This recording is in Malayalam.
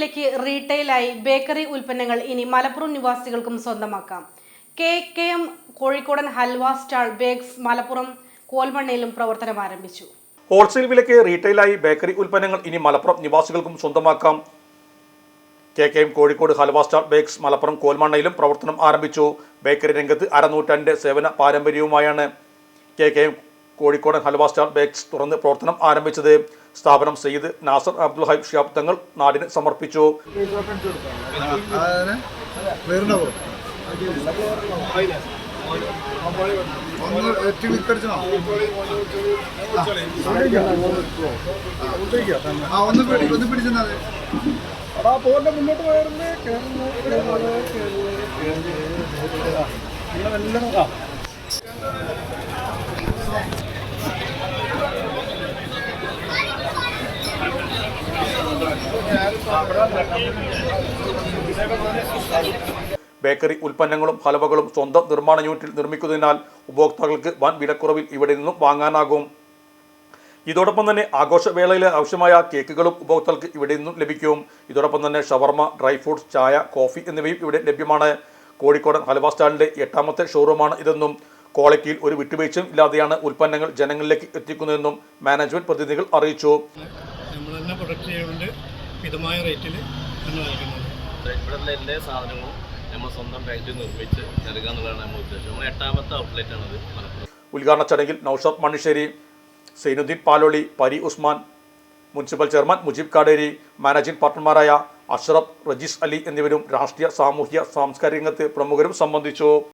വിലയ്ക്ക് റീറ്റെയിലായി ബേക്കറി ഉൽപ്പന്നങ്ങൾ ഇനി മലപ്പുറം നിവാസികൾക്കും സ്വന്തമാക്കാം. കെ കെ എം കോഴിക്കോടൻ ഹൽവ സ്റ്റാൾ ബേക്സ് മലപ്പുറം കോൽമണ്ണയിലും പ്രവർത്തനം ആരംഭിച്ചു. ഹോൾസെയിൽ വിലയ്ക്ക് റീറ്റെയിലായി ബേക്കറി ഉൽപ്പന്നങ്ങൾ ഇനി മലപ്പുറം നിവാസികൾക്കും സ്വന്തമാക്കാം. K K M Kozhikode halwa star bakes Malappuram കോൽമണ്ണയിലും പ്രവർത്തനം ആരംഭിച്ചു. ബേക്കറി രംഗത്ത് അരനൂറ്റാണ്ടിന്റെ സേവന പാരമ്പര്യവുമായാണ് കെ കെ എം കോഴിക്കോടൻ ഹൽവ സ്റ്റാർ ബേക്സ് തുറന്ന് പ്രവർത്തനം ആരംഭിച്ചത് സ്ഥാപനം സെയ്ദ് നാസർ അബ്ദുൽ ഹൈബ് ഷിയാബ് തങ്ങൾ നാടിന് സമർപ്പിച്ചു ബേക്കറി ഉൽപ്പന്നങ്ങളും ഹലവകളും സ്വന്തം നിർമ്മാണ യൂണിറ്റിൽ നിർമ്മിക്കുന്നതിനാൽ ഉപഭോക്താക്കൾക്ക് വൻ വിലക്കുറവിൽ ഇവിടെ നിന്നും വാങ്ങാനാകും. ഇതോടൊപ്പം തന്നെ ആഘോഷവേളയിൽ ആവശ്യമായ കേക്കുകളും ഉപഭോക്താക്കൾക്ക് ഇവിടെ നിന്നും ലഭിക്കും. ഇതോടൊപ്പം തന്നെ ഷവർമ ഡ്രൈ ഫ്രൂട്ട്സ് ചായ കോഫി എന്നിവയും ഇവിടെ ലഭ്യമാണ്. കോഴിക്കോടൻ ഹലവ സ്റ്റാളിന്റെ എട്ടാമത്തെ ഷോറൂമാണ് ഇതെന്നും ക്വാളിറ്റിയിൽ ഒരു വിട്ടുവീഴ്ചയും ഇല്ലാതെയാണ് ഉൽപ്പന്നങ്ങൾ ജനങ്ങളിലേക്ക് എത്തിക്കുന്നതെന്നും മാനേജ്മെന്റ് പ്രതിനിധികൾ അറിയിച്ചു. മിതമായ റേറ്റിൽ നമ്മൾ നൽകുന്നത് ഇവിടെയുള്ള എല്ലാ സാധനങ്ങളും നമ്മൾ സ്വന്തം ഫാക്ടറി നിർമ്മിച്ച് നൽകുക എന്നുള്ളതാണ് നമ്മുടെ ഉദ്ദേശം. നമ്മൾ എട്ടാമത്തെ ഔട്ട്ലെറ്റ് ആണത് മലപ്പുറം. ഉദ്ഘാടന ചടങ്ങിൽ Naushad Manissery Zainudheen Paloli Pari Usman municipal chairman Mujeeb Kaderi managing പാർട്ണർമാരായ Ashraf Rajees Ali എന്നിവരും രാഷ്ട്രീയ സാമൂഹ്യ സാംസ്കാരിക രംഗത്തെ പ്രമുഖരും സംബന്ധിച്ചു.